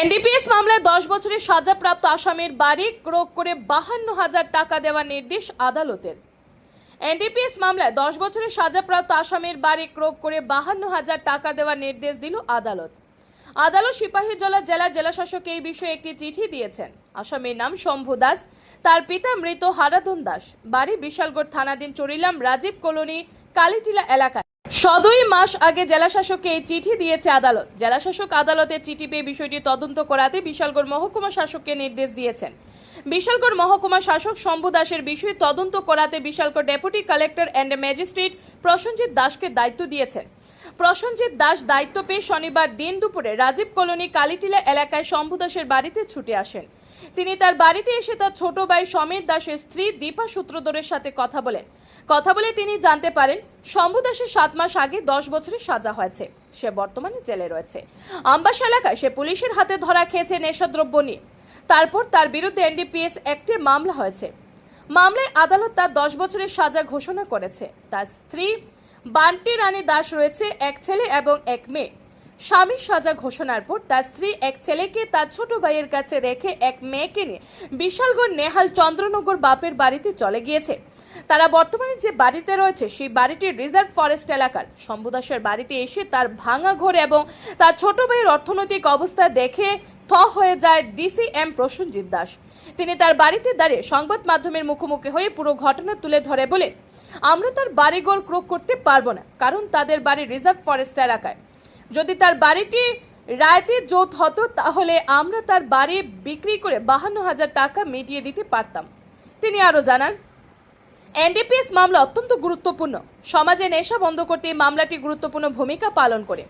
NDPS মামলায় দশ বছরের সাজাপ্রাপ্ত আসামির বাড়ি ক্রোক করে বাহান্ন হাজার টাকা দেওয়ার নির্দেশ আদালতের। এনডিপিএস মামলায় দশ বছরের সাজাপ্রাপ্ত আসামির বাড়ি ক্রোক করে বাহান্ন হাজার টাকা দেওয়ার নির্দেশ দিল আদালত। আদালত সিপাহীজলা জেলা জেলাশাসক এই বিষয়ে একটি চিঠি দিয়েছেন। আসামির নাম শম্ভু দাস, তার পিতা মৃত হারাধন দাস। বাড়ি বিশালগড় থানাধীন চরিলাম রাজীব কলোনি, কালিটিলা এলাকায়। সদুই মাস আগে জেলাশাসককে এই চিঠি দিয়েছে আদালত। জেলাশাসক আদালতের চিঠি পেয়ে বিষয়টি তদন্ত করাতে বিশালগড় মহকুমা শাসককে নির্দেশ দিয়েছেন। বিশালগড় মহকুমা শাসক শম্ভু দাসের বিষয়ে তদন্ত করাতে Bishalgarh deputy collector and magistrate Prasenjit দাসকে দায়িত্ব দিয়েছেন। প্রসেনজিৎ দাস দায়িত্ব পেয়ে শনিবার দিন দুপুরে রাজীব কলোনি কালীটিলা এলাকায় শম্ভু দাসের বাড়িতে ছুটে আসেন। তিনি তার বাড়িতে এসে তার ছোট ভাই সমীর দাসের স্ত্রী দীপা সূত্রধরের সাথে কথা বলেন। কথা বলে তিনি জানতে পারেন, শম্ভু দাসের সাত মাস আগে দশ বছরের সাজা হয়েছে। সে বর্তমানে জেলে রয়েছে। আম্বাস এলাকায় সে পুলিশের হাতে ধরা খেয়েছে নেশাদ্রব্য নিয়ে। তারপর তার বিরুদ্ধে এনডিপিএস একটি মামলা হয়েছে। মামলায় আদালত তার দশ বছরের সাজা ঘোষণা করেছে। তার স্ত্রী বান্টি রানী দাস রয়েছে, এক ছেলে এবং এক মেয়ে। স্বামীর সাজা ঘোষণার পর তার স্ত্রী এক ছেলেকে তার ছোট ভাইয়ের কাছে রেখে এক মেয়েকে নিয়ে বিশালগড় নেহাল চন্দ্রনগর বাপের বাড়িতে চলে গিয়েছে। তারা বর্তমানে যে বাড়িতে রয়েছে, সেই বাড়িটি রিজার্ভ ফরেস্ট এলাকার। শম্ভুদাসের বাড়িতে এসে তার ভাঙা ঘর এবং তার ছোট ভাইয়ের অর্থনৈতিক অবস্থা দেখে থ হয়ে যায় ডিসিএম প্রসেনজিৎ দাস। তিনি তার বাড়িতে দাঁড়িয়ে সংবাদ মাধ্যমের মুখোমুখি হয়ে পুরো ঘটনা তুলে ধরে বলে, আমরা তার বাড়িঘর ক্রোক করতে পারব না, কারণ তাদের বাড়ি রিজার্ভ ফরেস্ট এলাকায়। যদি তার বাড়িটি রায়তে জোত হতো, তাহলে আমরা তার বাড়ি বিক্রি করে বাহান্ন হাজার টাকা মিটিয়ে দিতে পারতাম। তিনি আরও জানান এনডিপিএস মামলা অত্যন্ত গুরুত্বপূর্ণ। সমাজে নেশা বন্ধ করতে এই মামলাটি গুরুত্বপূর্ণ ভূমিকা পালন করে।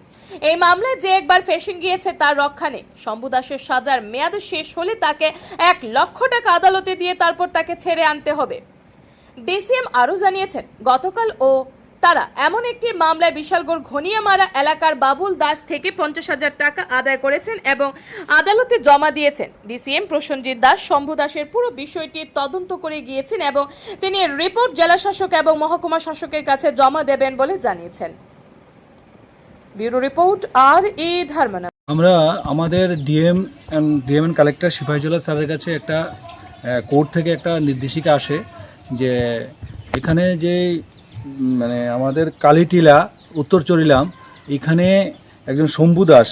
এই মামলায় যে একবার ফেসিং গিয়েছে তার রক্ষা নেই। শম্ভু দাসের সাজার মেয়াদ শেষ হলে তাকে এক লক্ষ টাকা আদালতে দিয়ে তারপর তাকে ছেড়ে আনতে হবে। ডিসিএম আরও জানিয়েছেন, গতকাল ও তারা এমন একটি মামলায় বিশালগড় ঘনিয়ামারা এলাকার বাবুল দাস থেকে পঞ্চাশ হাজার টাকা আদায় করেছেন এবং আদালতে জমা দিয়েছেন। ডিসিএম প্রসেনজিৎ দাস, শম্ভু দাসের পুরো বিষয়টি তদন্ত করে গিয়েছেন এবং তিনি রিপোর্ট জেলা শাসক এবং মহকুমা শাসকের কাছে জমা দেবেন বলে জানিয়েছেন। ব্যুরো রিপোর্ট, আর ই ধর্মনা। আমরা আমাদের DM DM and collector Sepahijala স্যারের কাছে একটা কোর্ট থেকে একটা নির্দেশিকা আসে যে এখানে যে মানে আমাদের কালীটিলা, উত্তর চরিলাম, এখানে একজন শম্ভু দাস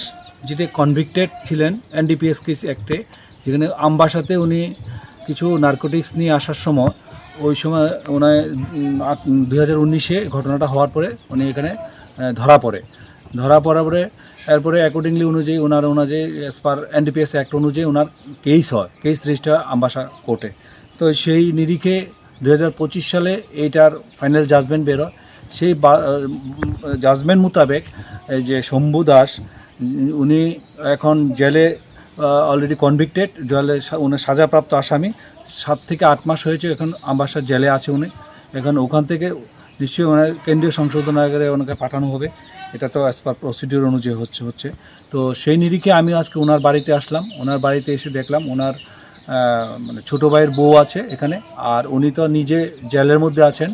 যেটি কনভিক্টেড ছিলেন এনডিপিএস কেস অ্যাক্টে যেখানে আমবাসাতে উনি কিছু নার্কোটিক্স নিয়ে আসার সময়, ওই সময় ওনার দুই হাজার উনিশে ঘটনাটা হওয়ার পরে উনি এখানে ধরা পড়ে। ধরা পড়ার পরে, এরপরে অ্যাকর্ডিংলি অনুযায়ী ওনার অনুযায়ী অ্যাজ পার এনডিপিএস অ্যাক্ট অনুযায়ী ওনার কেস হয় কেস রেজিস্টার আম্বাসা কোর্টে তো সেই নিরিখে দু হাজার পঁচিশ সালে এইটার ফাইনাল জাজমেন্ট বেরোয় সেই জাজমেন্ট মোতাবেক যে শম্ভু দাস, উনি এখন জেলে অলরেডি কনভিক্টেড জেলে ওনার সাজাপ্রাপ্ত আসামি। সাত থেকে আট মাস হয়েছে এখন আম্বাসার জেলে আছে উনি। এখন ওখান থেকে নিশ্চয়ই ওনার কেন্দ্রীয় সংশোধনাগারে ওনাকে পাঠানো হবে। এটা তো অ্যাজ পার প্রসিডিওর অনুযায়ী হচ্ছে হচ্ছে। তো সেই নিরিখে আমি আজকে ওনার বাড়িতে আসলাম। ওনার বাড়িতে এসে দেখলাম, ওনার মানে ছোটো ভাইয়ের বউ আছে এখানে, আর উনি তো নিজে জেলের মধ্যে আছেন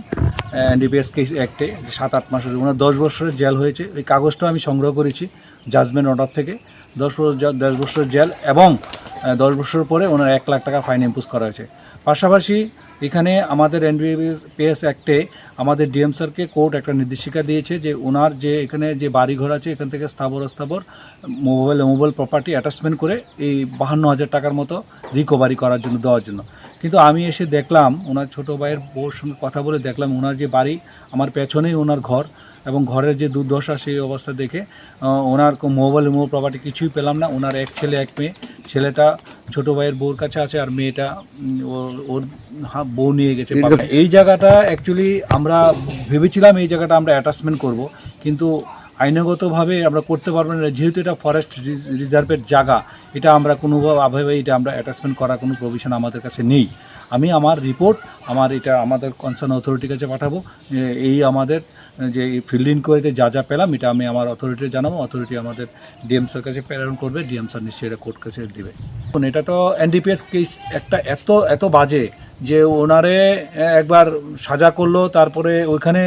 এনডিপিএস কেস অ্যাক্টে সাত, আট মাসের ওনার দশ বছরের জেল হয়েছে। ওই কাগজটা আমি সংগ্রহ করেছি জাজমেন্ট অর্ডার থেকে। দশ বছর দশ বছরের জেল এবং দশ বছর পরে ওনার এক লাখ টাকা ফাইন ইম্পোজ করা হয়েছে। পাশাপাশি এখানে আমাদের এনডিপিএস অ্যাক্টে আমাদের ডিএম স্যারকে কোর্ট একটা নির্দেশিকা দিয়েছে যে ওনার যে এখানে যে বাড়িঘর আছে, এখান থেকে স্থাবর স্থাবর মোবাইল মোবাইল প্রপার্টি অ্যাটাচমেন্ট করে এই বাহান্ন হাজার টাকার মতো রিকভারি করার জন্য, দেওয়ার জন্য। কিন্তু আমি এসে দেখলাম ওনার ছোটো ভাইয়ের বউর সঙ্গে কথা বলে দেখলাম ওনার যে বাড়ি আমার পেছনেই ওনার ঘর এবং ঘরের যে দুর্দশা সেই অবস্থা দেখে ওনার মোবাইল মোবাইল প্রপার্টি কিছুই পেলাম না। ওনার এক ছেলে এক মেয়ে। ছেলেটা ছোটো ভাইয়ের বউর কাছে আছে আর মেয়েটা ওর বউ নিয়ে গেছে এই জায়গাটা অ্যাকচুয়ালি আমরা ভেবেছিলাম এই জায়গাটা আমরা অ্যাটাচমেন্ট করব কিন্তু আইনগতভাবে আমরা করতে পারব না, যেহেতু এটা ফরেস্ট রিজার্ভের জায়গা, এটা আমরা কোনোভাবে এটা আমরা অ্যাটাচমেন্ট করার কোনো প্রভিশন আমাদের কাছে নেই। আমি আমার রিপোর্ট আমার এটা, আমাদের কনসার্ন অথরিটির কাছে পাঠাবো এই আমাদের, যে ফিল্ড ইনকোয়ারিতে যা যা পেলাম, এটা আমি আমার অথরিটি জানাব অথরিটি আমাদের ডিএম কাছে প্রেরণ করবে ডিএম স্যার নিশ্চয়ই এটা কোর্ট কাছে দেবে। এটা তো এনডিপিএস কেস একটা এত এত বাজে যে ওনারে একবার সাজা করল, তারপরে ওইখানে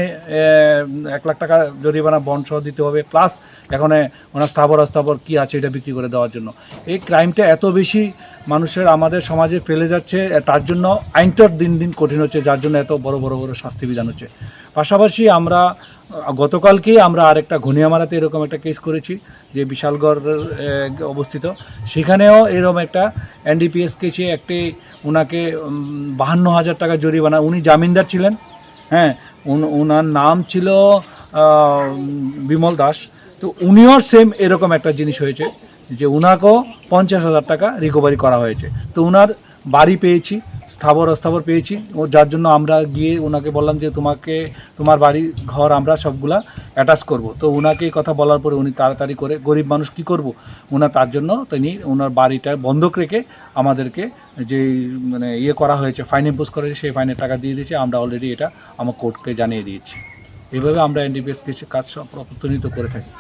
এক লাখ টাকা জরিমানা বন্ড সহ দিতে হবে, প্লাস এখানে ওনার স্থাবর অস্থাবর কী আছে এটা বিক্রি করে দেওয়ার জন্য। এই ক্রাইমটা এত বেশি মানুষের আমাদের সমাজে ফেলে যাচ্ছে তার জন্য আইনটা দিন দিন কঠিন হচ্ছে, যার জন্য এত বড় বড় বড় শাস্তি বিধান হচ্ছে। পাশাপাশি আমরা গতকালকেই আমরা আরেকটা ঘনিয়ামারাতে এরকম একটা কেস করেছি যে বিশালগড়ের আহ, অবস্থিত। সেখানেও এরকম একটা এনডিপিএস কেসে একটি ওনাকে বাহান্ন হাজার টাকা জরিমানা উনি জামিনদার ছিলেন হ্যাঁ ওনার নাম ছিল বিমল দাস। তো উনিও সেম এরকম একটা জিনিস হয়েছে যে উনাকেও পঞ্চাশ হাজার টাকা রিকভারি করা হয়েছে। তো উনার বাড়ি পেয়েছি স্থাবর অস্থাবর পেয়েছি। ও যার জন্য আমরা গিয়ে ওনাকে বললাম যে তোমাকে, তোমার বাড়ি, ঘর আমরা সবগুলা অ্যাটাচ করব। তো ওনাকে এই কথা বলার পরে উনি তাড়াতাড়ি করে গরিব মানুষ কি করব? ওনার তার জন্য তিনি ওনার বাড়িটা বন্ধক রেখে আমাদেরকে যে মানে ইয়ে করা হয়েছে ফাইন ইম্পোজ করা হয়েছে, সেই ফাইনের টাকা দিয়ে দিয়েছে। আমরা অলরেডি এটা আমার কোর্টকে জানিয়ে দিয়েছি। এইভাবে আমরা এনডিপিএস কাজ প্রতিনিধিত্ব করে থাকি।